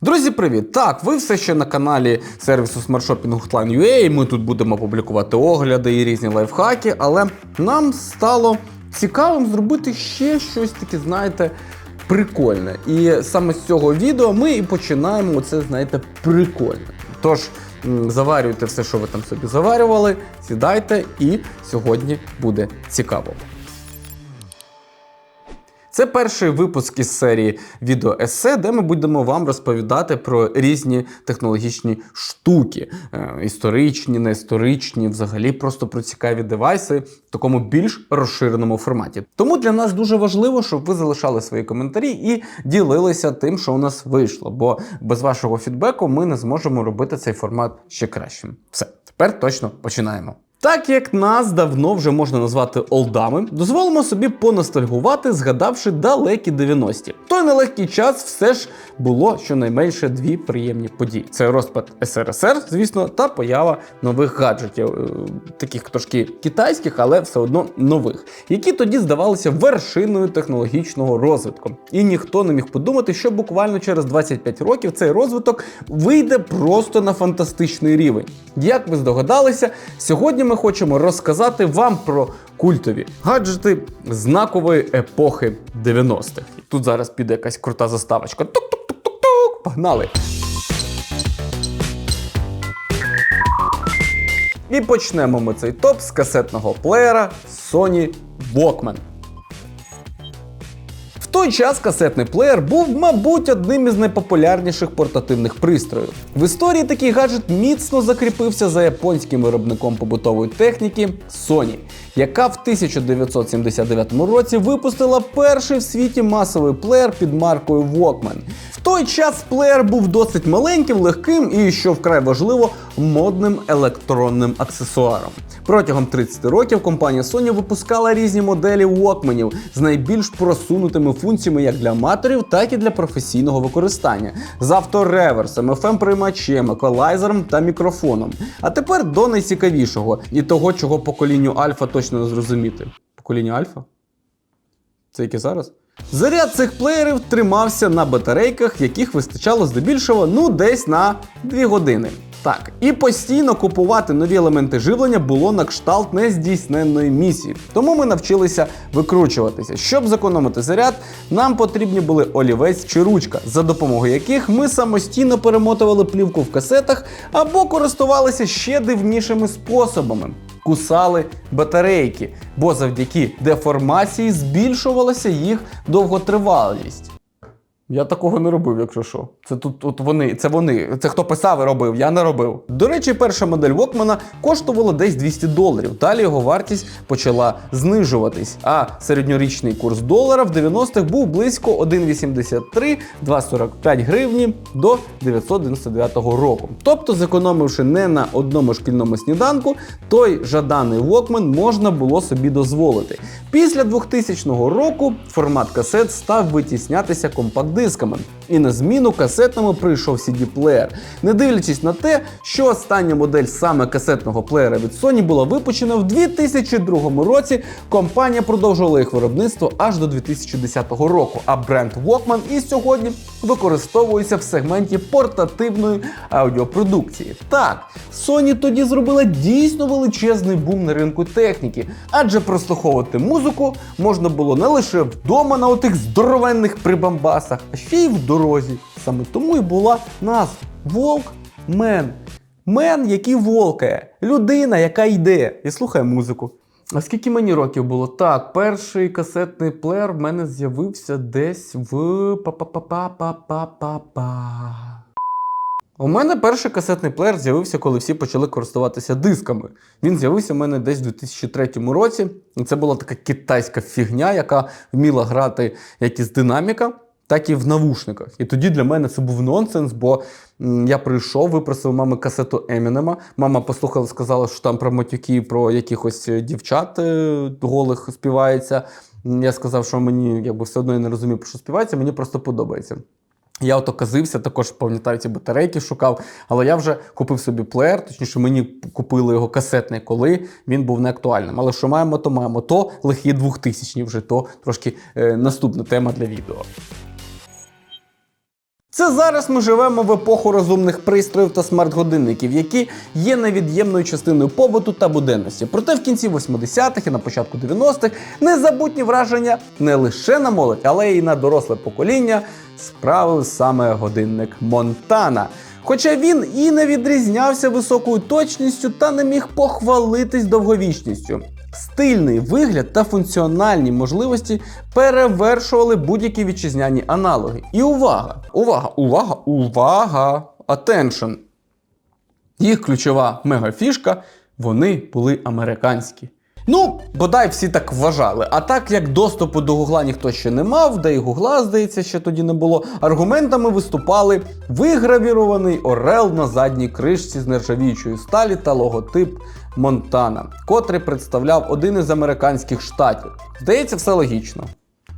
Друзі, привіт! Так, ви все ще на каналі сервісу смартшопінгу Hotline.ua, Ми тут будемо публікувати огляди і різні лайфхаки, але нам стало цікавим зробити ще щось таке, знаєте, прикольне. І саме з цього відео ми і починаємо це, знаєте, прикольне. Тож заварюйте все, що ви там собі заварювали, сідайте, і сьогодні буде цікаво. Це перший випуск із серії відео есе, де ми будемо вам розповідати про різні технологічні штуки, е, історичні, неісторичні, взагалі просто про цікаві девайси в такому більш розширеному форматі. Тому для нас дуже важливо, щоб ви залишали свої коментарі і ділилися тим, що у нас вийшло. Бо без вашого фідбеку ми не зможемо робити цей формат ще кращим. Все, тепер точно починаємо. Так як нас давно вже можна назвати олдами, дозволимо собі поностальгувати, згадавши далекі 90-ті. В той нелегкий час все ж було щонайменше дві приємні події: це розпад СРСР, звісно, та поява нових гаджетів, е, таких трошки китайських, але все одно нових, які тоді здавалися вершиною технологічного розвитку. І ніхто не міг подумати, що буквально через 25 років цей розвиток вийде просто на фантастичний рівень. Як ви здогадалися, сьогодні ми хочемо розказати вам про культові гаджети знакової епохи 90-х. Тут зараз піде якась крута заставочка. Тук-тук-тук-тук-тук. Погнали! І почнемо ми цей топ з касетного плеєра Sony Walkman. Той час касетний плеєр був, мабуть, одним із найпопулярніших портативних пристроїв. В історії такий гаджет міцно закріпився за японським виробником побутової техніки Sony, яка в 1979 році випустила перший в світі масовий плеєр під маркою Walkman. В той час плеєр був досить маленьким, легким і, що вкрай важливо, модним електронним аксесуаром. Протягом 30 років компанія Sony випускала різні моделі Walkmanів з найбільш просунутими функціями як для аматорів, так і для професійного використання з автореверсом, fm приймачем еквалайзером та мікрофоном. А тепер до найцікавішого і того, чого поколінню Альфа точно не зрозуміти. Покоління Альфа? Це яке зараз? Заряд цих плеєрів тримався на батарейках, яких вистачало здебільшого ну десь на 2 години. Так, і постійно купувати нові елементи живлення було на кшталт нездійсненної місії. Тому ми навчилися викручуватися. Щоб зекономити заряд, нам потрібні були олівець чи ручка, за допомогою яких ми самостійно перемотували плівку в касетах або користувалися ще дивнішими способами кусали батарейки, бо завдяки деформації збільшувалася їх довготривалість. Я такого не робив, якщо що. Це тут от вони, це вони. Це хто писав і робив, я не робив. До речі, перша модель Walkman коштувала десь 200 доларів. Далі його вартість почала знижуватись. А середньорічний курс долара в 90-х був близько 1,83 2,45 гривні до 999 року. Тобто, зекономивши не на одному шкільному сніданку, той жаданий Walkman можна було собі дозволити. Після 2000 року формат касет став витіснятися компакт-дисками. І на зміну касетному прийшов CD-плеєр. Не дивлячись на те, що остання модель саме касетного плеєра від Sony була випущена в 2002 році, компанія продовжувала їх виробництво аж до 2010 року. А бренд Walkman і сьогодні використовується в сегменті портативної аудіопродукції. Так, Sony тоді зробила дійсно величезний бум на ринку техніки, адже прослуховувати музику можна було не лише вдома на отих здоровенних прибамбасах, а ще й в дорозі. Саме тому і була назва Волкмен. Мен, який волкає, людина, яка йде і слухає музику. А скільки мені років було? Так, перший касетний плеєр в мене з'явився десь в па-па-па-па-па-па-па. У мене перший касетний плеєр з'явився, коли всі почали користуватися дисками. Він з'явився в мене десь у 2003 році. І це була така китайська фігня, яка вміла грати як із динаміка, так і в навушниках. І тоді для мене це був нонсенс, бо я прийшов, випросив мами касету Емінема. Мама послухала, сказала, що там про матюки, про якихось е, дівчат е, голих співається. Я сказав, що мені якби все одно я не розумію, про що співається, мені просто подобається. Я ото казився, також пам'ятаю ці батарейки шукав, але я вже купив собі плеєр, точніше, мені купили його касетний, коли він був не актуальним. Але що маємо, то маємо. То лихі 2000 вже, то трошки е, наступна тема для відео. Це зараз ми живемо в епоху розумних пристроїв та смарт-годинників, які є невід'ємною частиною побуту та буденності. Проте в кінці 80-х і на початку 90-х незабутні враження не лише на молодь, але й на доросле покоління справив саме годинник Монтана. Хоча він і не відрізнявся високою точністю та не міг похвалитись довговічністю. Стильний вигляд та функціональні можливості перевершували будь-які вітчизняні аналоги. І увага! Увага! Увага! Увага! Attention! Їх ключова мегафішка вони були американські. Ну, бодай всі так вважали. А так як доступу до Гугла ніхто ще не мав, де і Гугла, здається, ще тоді не було. Аргументами виступали вигравірований орел на задній кришці з нержавіючої сталі та логотип Монтана, котрий представляв один із американських штатів. Здається, все логічно.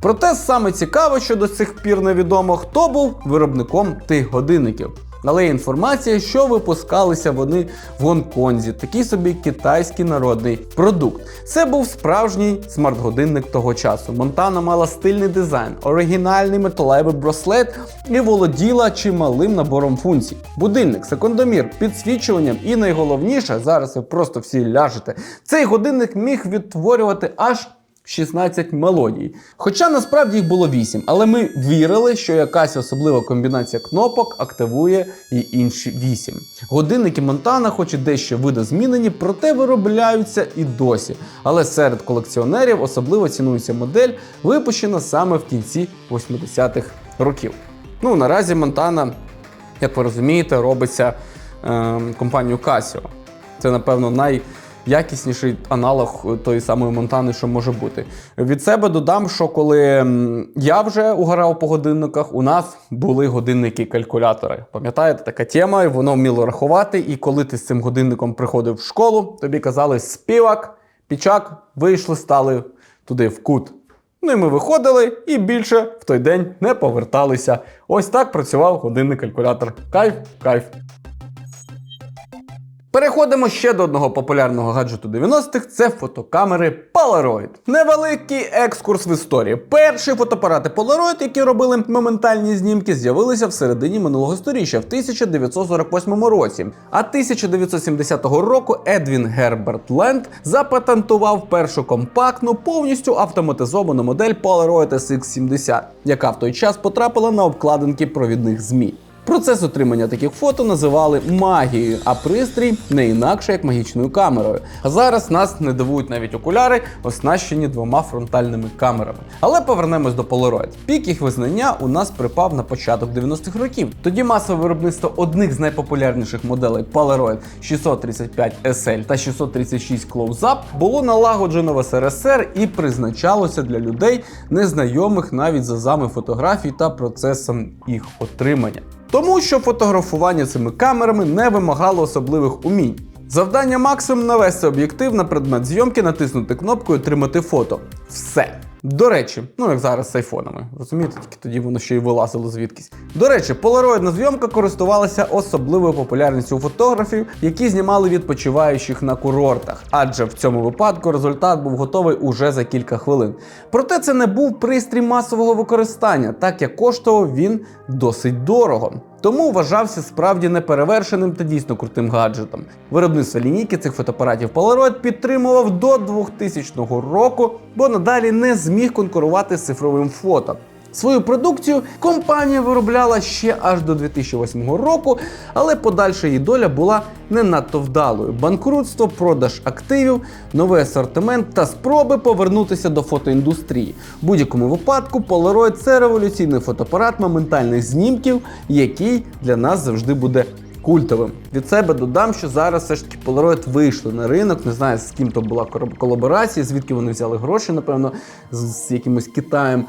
Проте саме цікаво, що до цих пір невідомо, хто був виробником тих годинників. Але є інформація, що випускалися вони в Гонконзі, такий собі китайський народний продукт. Це був справжній смарт-годинник того часу. Монтана мала стильний дизайн, оригінальний металевий браслет і володіла чималим набором функцій. Будильник, секундомір, підсвічуванням і найголовніше, зараз ви просто всі ляжете. Цей годинник міг відтворювати аж 16 мелодій. Хоча насправді їх було 8, але ми вірили, що якась особлива комбінація кнопок активує і інші 8. Годинники Монтана, хоч і дещо видозмінені, проте виробляються і досі. Але серед колекціонерів особливо цінується модель, випущена саме в кінці 80-х років. Ну, наразі Монтана, як ви розумієте, робиться е, компанією Casio. Це, напевно, най якісніший аналог тої самої Монтани, що може бути. Від себе додам, що коли я вже угорав по годинниках, у нас були годинники-калькулятори. Пам'ятаєте, така тема, і воно вміло рахувати. І коли ти з цим годинником приходив в школу, тобі казали співак, пічак, вийшли, стали туди в кут. Ну і ми виходили і більше в той день не поверталися. Ось так працював годинник-калькулятор. Кайф, кайф. Переходимо ще до одного популярного гаджету 90-х це фотокамери Polaroid. Невеликий екскурс в історії. Перші фотоапарати Polaroid, які робили моментальні знімки, з'явилися в середині минулого сторіччя в 1948 році. А 1970 року Едвін Герберт Ленд запатентував першу компактну, повністю автоматизовану модель Polaroid SX70, яка в той час потрапила на обкладинки провідних ЗМІ. Процес отримання таких фото називали магією, а пристрій не інакше як магічною камерою. А зараз нас не дивують навіть окуляри, оснащені двома фронтальними камерами. Але повернемось до Polaroid. Пік їх визнання у нас припав на початок 90-х років. Тоді масове виробництво одних з найпопулярніших моделей Polaroid 635 SL та 636 Close-Up було налагоджено в СРСР і призначалося для людей, незнайомих навіть з азами фотографій та процесом їх отримання. Тому що фотографування цими камерами не вимагало особливих умінь. Завдання максимум навести об'єктив на предмет зйомки, натиснути кнопку і отримати фото. Все. До речі, ну як зараз з айфонами, розумієте, тільки тоді воно ще й вилазило звідкись. До речі, полароїдна зйомка користувалася особливою популярністю у фотографів, які знімали відпочиваючих на курортах, адже в цьому випадку результат був готовий уже за кілька хвилин. Проте це не був пристрій масового використання, так як коштував він досить дорого. Тому вважався справді неперевершеним та дійсно крутим гаджетом. Виробництво лінійки цих фотоапаратів Polaroid підтримував до 2000 року, бо надалі не зміг конкурувати з цифровим фото. Свою продукцію компанія виробляла ще аж до 2008 року, але подальша її доля була не надто вдалою. Банкрутство, продаж активів, новий асортимент та спроби повернутися до фотоіндустрії. В будь-якому випадку Polaroid – це революційний фотоапарат моментальних знімків, який для нас завжди буде культовим. Від себе додам, що зараз все ж таки Polaroid вийшли на ринок. Не знаю, з ким то була колаборація, звідки вони взяли гроші, напевно, з, з якимось Китаєм.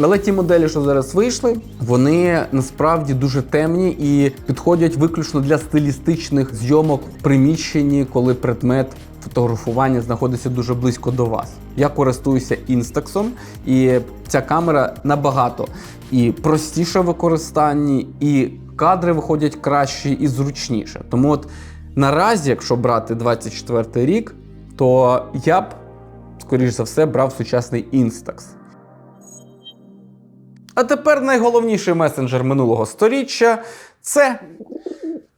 Але ті моделі, що зараз вийшли, вони насправді дуже темні і підходять виключно для стилістичних зйомок в приміщенні, коли предмет фотографування знаходиться дуже близько до вас. Я користуюся Instax, і ця камера набагато і простіша в використанні, і кадри виходять кращі і зручніше. Тому от наразі, якщо брати 24 рік, то я б, скоріш за все, брав сучасний Instax. А тепер найголовніший месенджер минулого сторіччя це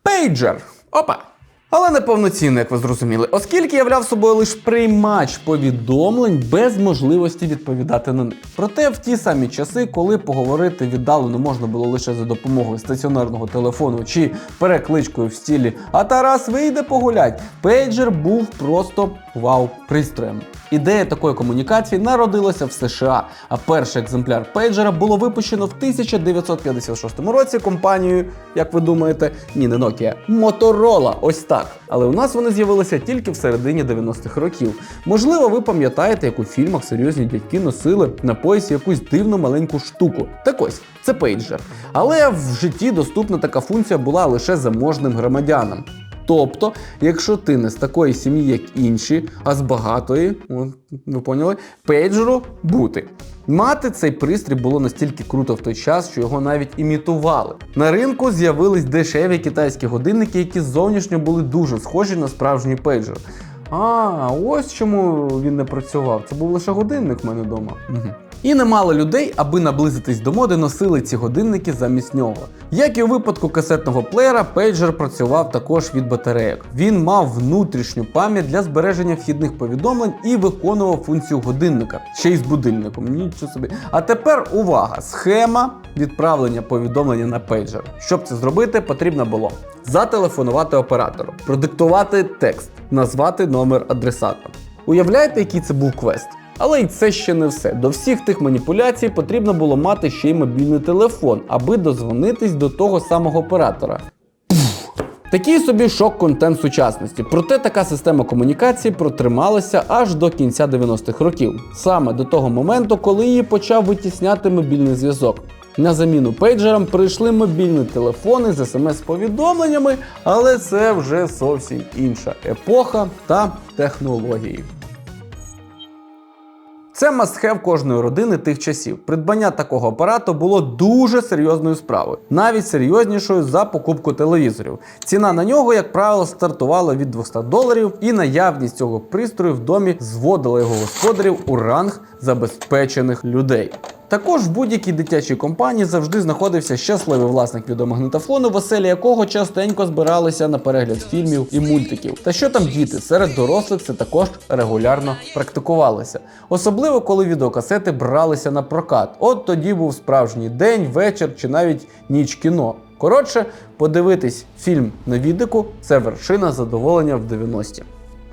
пейджер. Опа! Але не повноцінно, як ви зрозуміли, оскільки являв собою лише приймач повідомлень без можливості відповідати на них. Проте в ті самі часи, коли поговорити віддалено можна було лише за допомогою стаціонарного телефону чи перекличкою в стілі А Тарас вийде погулять, пейджер був просто вау-пристроєм. Ідея такої комунікації народилася в США, а перший екземпляр пейджера було випущено в 1956 році компанією, як ви думаєте, ні, не Nokia, Motorola. Ось так. Але у нас вони з'явилися тільки в середині 90-х років. Можливо, ви пам'ятаєте, як у фільмах серйозні дядьки носили на поясі якусь дивну маленьку штуку. Так ось, це пейджер. Але в житті доступна така функція була лише заможним громадянам. Тобто, якщо ти не з такої сім'ї, як інші, а з багатої, ви поняли, пейджеру бути. Мати цей пристрій було настільки круто в той час, що його навіть імітували. На ринку з'явились дешеві китайські годинники, які зовнішньо були дуже схожі на справжній пейджер. А, ось чому він не працював. Це був лише годинник в мене вдома. Угу. І немало людей, аби наблизитись до моди, носили ці годинники замість нього. Як і у випадку касетного плеєра, пейджер працював також від батарейок. Він мав внутрішню пам'ять для збереження вхідних повідомлень і виконував функцію годинника, ще й з будильником. Нічого собі. А тепер увага! Схема відправлення повідомлення на пейджер. Щоб це зробити, потрібно було зателефонувати оператору, продиктувати текст, назвати номер адресата. Уявляєте, який це був квест? Але й це ще не все. До всіх тих маніпуляцій потрібно було мати ще й мобільний телефон, аби дозвонитись до того самого оператора. Такий собі шок-контент сучасності. Проте така система комунікації протрималася аж до кінця 90-х років, саме до того моменту, коли її почав витісняти мобільний зв'язок. На заміну пейджерам прийшли мобільні телефони з смс-повідомленнями, але це вже зовсім інша епоха та технології. Це мастхев кожної родини тих часів. Придбання такого апарату було дуже серйозною справою, навіть серйознішою за покупку телевізорів. Ціна на нього, як правило, стартувала від 200 доларів, і наявність цього пристрою в домі зводила його господарів у ранг забезпечених людей. Також в будь-якій дитячій компанії завжди знаходився щасливий власник відеомагнітофону, в оселі якого частенько збиралися на перегляд фільмів і мультиків. Та що там діти, серед дорослих це також регулярно практикувалося. Особливо коли відеокасети бралися на прокат. От тоді був справжній день, вечір чи навіть ніч кіно. Коротше, подивитись фільм на відику це вершина задоволення в 90-ті.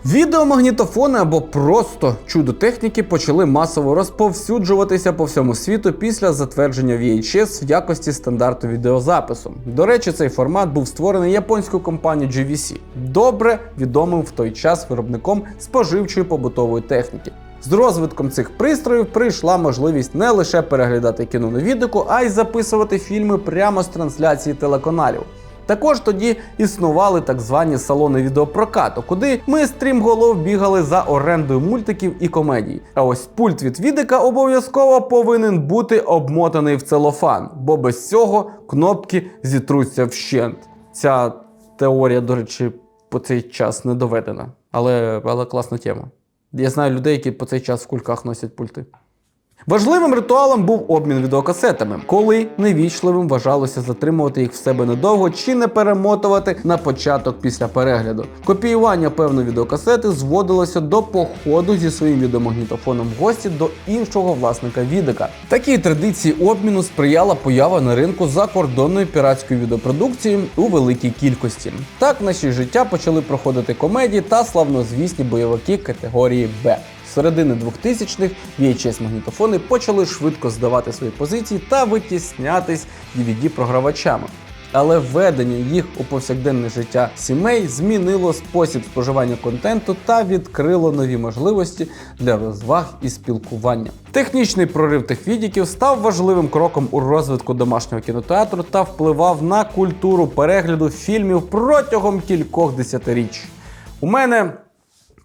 Відеомагнітофони або просто чудо техніки почали масово розповсюджуватися по всьому світу після затвердження VHS в якості стандарту відеозапису. До речі, цей формат був створений японською компанією GVC, добре відомим в той час виробником споживчої побутової техніки. З розвитком цих пристроїв прийшла можливість не лише переглядати кіно на відеку, а й записувати фільми прямо з трансляції телеканалів. Також тоді існували так звані салони відеопрокату, куди ми стрімголов бігали за орендою мультиків і комедій. А ось пульт від відика обов'язково повинен бути обмотаний в целофан, бо без цього кнопки зітруться вщент. Ця теорія, до речі, по цей час не доведена. Але, але класна тема. Я знаю людей, які по цей час в кульках носять пульти. Важливим ритуалом був обмін відеокасетами, коли невічливим вважалося затримувати їх в себе недовго чи не перемотувати на початок після перегляду. Копіювання певної відеокасети зводилося до походу зі своїм відеомагнітофоном в гості до іншого власника відика. Такій традиції обміну сприяла поява на ринку закордонної піратської відеопродукції у великій кількості. Так наші життя почали проходити комедії та славнозвісні бойовики категорії Б. Середини 2000-х VHS-магнітофони почали швидко здавати свої позиції та витіснятись DVD-програвачами. Але введення їх у повсякденне життя сімей змінило спосіб споживання контенту та відкрило нові можливості для розваг і спілкування. Технічний прорив тих відіків став важливим кроком у розвитку домашнього кінотеатру та впливав на культуру перегляду фільмів протягом кількох десятиріч. У мене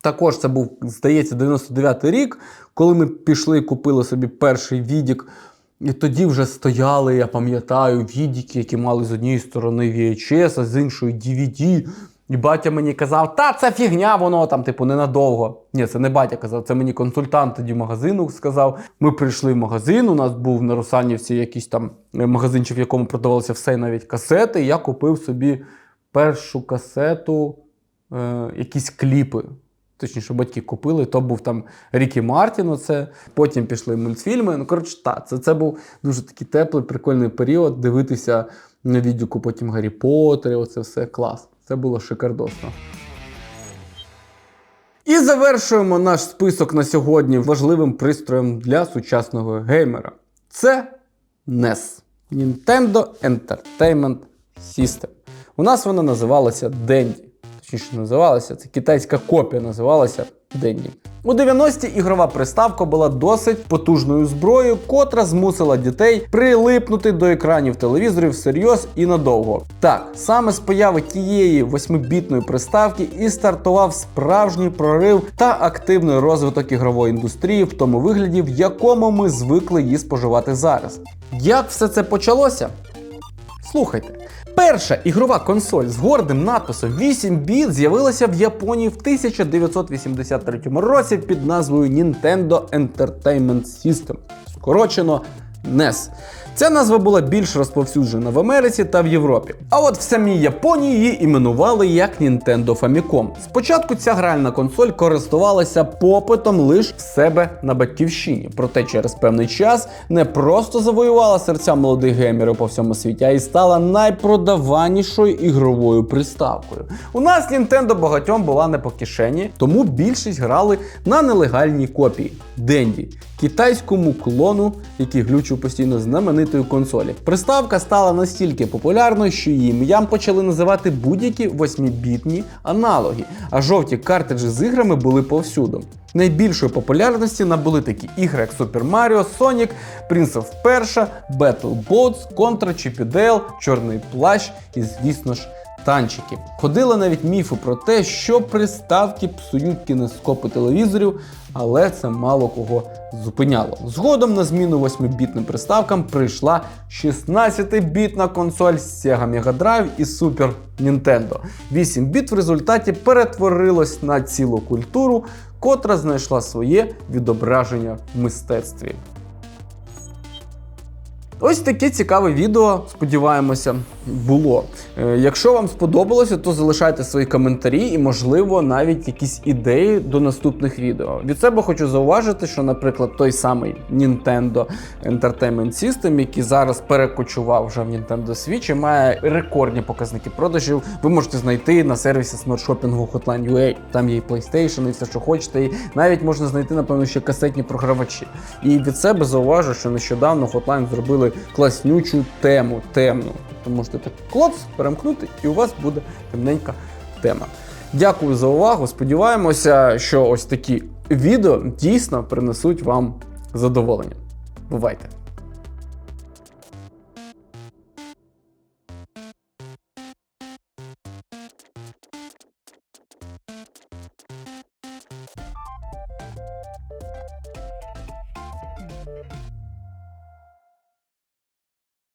також це був, здається, 99-й рік, коли ми пішли і купили собі перший відік. І тоді вже стояли, я пам'ятаю, відіки, які мали з однієї сторони VHS, а з іншої DVD. І батя мені казав, та це фігня, воно там, типу, ненадовго. Ні, це не батя казав, це мені консультант тоді магазину сказав. Ми прийшли в магазин. У нас був на Русанівці якийсь там е, магазинчик, в якому продавалося все, навіть касети. І я купив собі першу касету, е, якісь кліпи. Точніше, батьки купили, то був там Рікі Мартін, оце. потім пішли мультфільми. Ну, коротше, так, це, це був дуже такий теплий, прикольний період. Дивитися на відеоку потім Гаррі Поттер, оце все клас. Це було шикардосно. І завершуємо наш список на сьогодні важливим пристроєм для сучасного геймера. Це NES Nintendo Entertainment System. У нас вона називалася Dendy. Точніше, називалася, це китайська копія називалася Денді. У 90-ті ігрова приставка була досить потужною зброєю, котра змусила дітей прилипнути до екранів телевізорів всерйоз і надовго. Так, саме з появи тієї 8-бітної приставки і стартував справжній прорив та активний розвиток ігрової індустрії в тому вигляді, в якому ми звикли її споживати зараз. Як все це почалося? Слухайте. Перша ігрова консоль з гордим надписом 8 біт з'явилася в Японії в 1983 році під назвою Nintendo Entertainment System, скорочено NES. Ця назва була більш розповсюджена в Америці та в Європі. А от в самій Японії її іменували як Nintendo Famicom. Спочатку ця гральна консоль користувалася попитом лише в себе на батьківщині, проте через певний час не просто завоювала серця молодих геймерів по всьому світі, а й стала найпродаванішою ігровою приставкою. У нас Nintendo багатьом була не по кишені, тому більшість грали на нелегальній копії Денді, китайському клону, який глючив постійно знаменитої консолі. Приставка стала настільки популярною, що її ім'ям почали називати будь-які 8-бітні аналоги, а жовті картриджі з іграми були повсюду. Найбільшої популярності набули такі ігри, як Super Mario, Sonic, Prince of Persia, Battlebots, Contra, Chip Dale, Чорний плащ і, звісно ж, танчики. Ходили навіть міфи про те, що приставки псують кінескопи телевізорів, але це мало кого зупиняло. Згодом на зміну 8-бітним приставкам прийшла 16-бітна консоль Sega Mega Drive і Super Nintendo. 8 біт в результаті перетворилось на цілу культуру, котра знайшла своє відображення в мистецтві. Ось таке цікаве відео, сподіваємося, було. Е, якщо вам сподобалося, то залишайте свої коментарі і, можливо, навіть якісь ідеї до наступних відео. Від себе хочу зауважити, що, наприклад, той самий Nintendo Entertainment System, який зараз перекочував вже в Nintendo Switch, і має рекордні показники продажів. Ви можете знайти на сервісі смартшопінгу Hotline.ua. Там є і PlayStation, і все, що хочете. І навіть можна знайти, напевно, ще касетні програвачі. І від себе зауважу, що нещодавно Hotline зробили класнючу тему темну. Тобто можете так клоц перемкнути, і у вас буде темненька тема. Дякую за увагу. Сподіваємося, що ось такі відео дійсно принесуть вам задоволення. Бувайте!